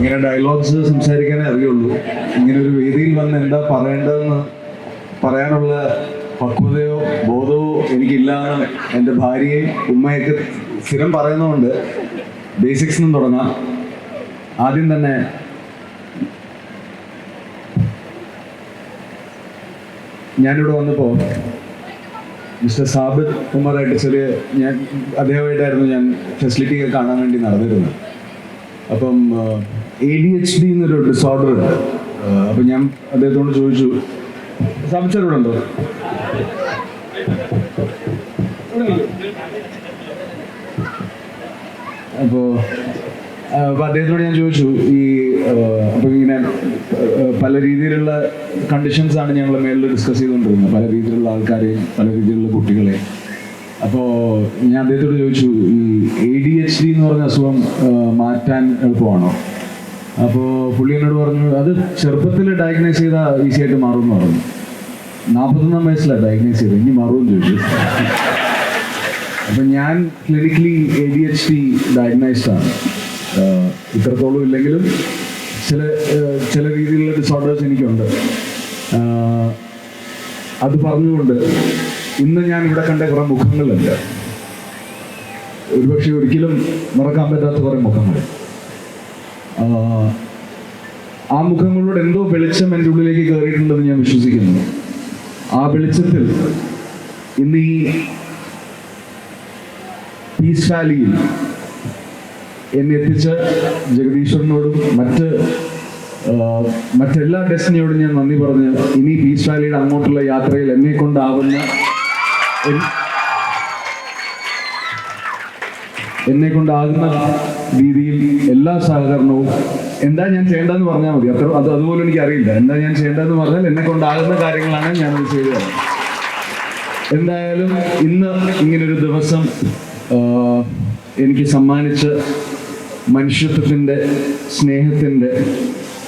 ഇങ്ങനെ ഡയലോഗ്സ് സംസാരിക്കാനേ അറിയുള്ളൂ. ഇങ്ങനെ ഒരു വേദിയിൽ വന്ന് എന്താ പറയേണ്ടതെന്ന് പറയാനുള്ള പക്വതയോ ബോധവോ എനിക്കില്ലാന്ന് എന്റെ ഭാര്യയും ഉമ്മയൊക്കെ സ്ഥിരം പറയുന്നതുകൊണ്ട് ബേസിക്സ് നിന്നും തുടങ്ങാം. ആദ്യം തന്നെ ഞാനിവിടെ വന്നപ്പോൾ മിസ്റ്റർ സാബിത് ഉമറായിട്ട് ചെറിയ ഞാൻ അദ്ദേഹമായിട്ടായിരുന്നു ഞാൻ ഫെസിലിറ്റി കാണാൻ വേണ്ടി നടന്നിരുന്നത്. അപ്പം എ ഡി എച്ച് ഡി എന്നൊരു ഡിസോർഡർ ഉണ്ട്. അപ്പൊ അപ്പം ഞാൻ അദ്ദേഹത്തോട് ചോദിച്ചു അപ്പോ അപ്പോൾ അപ്പോൾ അദ്ദേഹത്തോട് ഞാൻ ചോദിച്ചു ഈ അപ്പോൾ ഇങ്ങനെ പല രീതിയിലുള്ള കണ്ടീഷൻസ് ആണ് ഞങ്ങൾ മേളിൽ ഡിസ്കസ് ചെയ്തുകൊണ്ടിരുന്നത്. പല രീതിയിലുള്ള ആൾക്കാരെയും പല രീതിയിലുള്ള കുട്ടികളെ അപ്പോൾ ഞാൻ അദ്ദേഹത്തോട് ചോദിച്ചു ഈ എ ഡി എച്ച് ഡി എന്ന് പറഞ്ഞ അസുഖം മാറ്റാൻ എളുപ്പമാണോ? അപ്പോൾ പുള്ളി എന്നോട് പറഞ്ഞു അത് ചെറുപ്പത്തിൽ ഡയഗ്നൈസ് ചെയ്ത ഈസി ആയിട്ട് മാറും എന്ന് പറഞ്ഞു. നാൽപ്പത്തൊന്നാം വയസ്സിലാണ് ഡയഗ്നൈസ് ചെയ്തത് ഇനി മാറുമെന്ന് ചോദിച്ചു. അപ്പം ഞാൻ clinically A D H D ഡയഗ്നൈസ്ഡാണ് ഇത്രത്തോളം ഇല്ലെങ്കിലും ചില ചില രീതിയിലുള്ള ഡിസോർഡേഴ്സ് എനിക്കുണ്ട്. അത് പറഞ്ഞുകൊണ്ട് ഇന്ന് ഞാൻ ഇവിടെ കണ്ട കുറേ മുഖങ്ങളുണ്ട് ഒരുപക്ഷെ ഒരിക്കലും മറക്കാൻ പറ്റാത്ത കുറേ മുഖങ്ങൾ. ആഹ് ആ മുഖങ്ങളോട് എന്തോ വെളിച്ചം എന്റെ ഉള്ളിലേക്ക് കയറിയിട്ടുണ്ടെന്ന് ഞാൻ വിശ്വസിക്കുന്നു. ആ വെളിച്ചത്തിൽ ഇന്ന് ഈ പീസ് വാലിയിൽ എന്നെ എത്തിച്ച ജഗദീശ്വരനോടും മറ്റ് മറ്റെല്ലാ ഡെസ്റ്റിനിയോടും ഞാൻ നന്ദി പറഞ്ഞ് ഇനി പീസ് വാലിയുടെ അങ്ങോട്ടുള്ള യാത്രയിൽ എന്നെ കൊണ്ടാവുന്ന എന്നെ കൊണ്ടാകുന്ന രീതിയിൽ എല്ലാ സഹകരണവും എന്താ ഞാൻ ചെയ്യേണ്ടതെന്ന് പറഞ്ഞാൽ മതി. അത്ര അത് അതുപോലും എനിക്ക് അറിയില്ല എന്താ ഞാൻ ചെയ്യേണ്ടതെന്ന് പറഞ്ഞാൽ എന്നെ കൊണ്ടാകുന്ന കാര്യങ്ങളാണ് ഞാൻ ചെയ്തത് എന്തായാലും ഇന്ന് ഇങ്ങനൊരു ദിവസം എനിക്ക് സമ്മാനിച്ച മനുഷ്യത്വത്തിന്റെ സ്നേഹത്തിന്റെ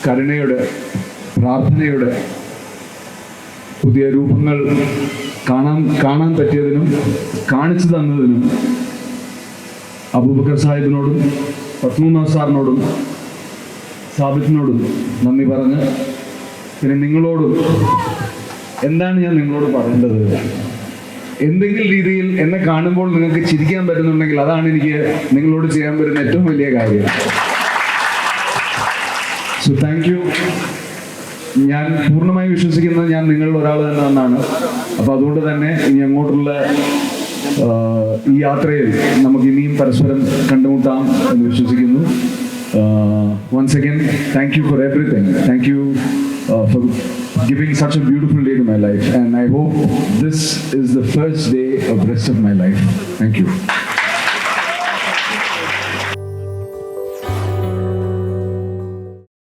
കരുണയുടെ പ്രാർത്ഥനയുടെ പുതിയ രൂപങ്ങൾ കാണാൻ കാണാൻ പറ്റിയതിനും കാണിച്ചു തന്നതിനും അബൂബക്കർ സാഹിബിനോടും പത്മനാഥ് സാറിനോടും സാബിത്തിനോടും നന്ദി പറഞ്ഞ് പിന്നെ നിങ്ങളോടും എന്താണ് ഞാൻ നിങ്ങളോട് പറയേണ്ടത്? എന്തെങ്കിലും രീതിയിൽ എന്നെ കാണുമ്പോൾ നിങ്ങൾക്ക് ചിരിക്കാൻ പറ്റുന്നുണ്ടെങ്കിൽ അതാണ് എനിക്ക് നിങ്ങളോട് ചെയ്യാൻ പറ്റുന്ന ഏറ്റവും വലിയ കാര്യം. സോ താങ്ക് യു ഞാൻ പൂർണമായി വിശ്വസിക്കുന്നത് ഞാൻ നിങ്ങളിൽ ഒരാൾ തന്നെ എന്നാണ് അപ്പോൾ അതുകൊണ്ട് തന്നെ ഇനി അങ്ങോട്ടുള്ള ഈ യാത്രയിൽ നമുക്ക് ഇനിയും പരസ്പരം കണ്ടുമുട്ടാം എന്ന് വിശ്വസിക്കുന്നു once again thank you for everything thank you for giving such a beautiful day to my life and I hope this is the first day of rest of my life. Thank you.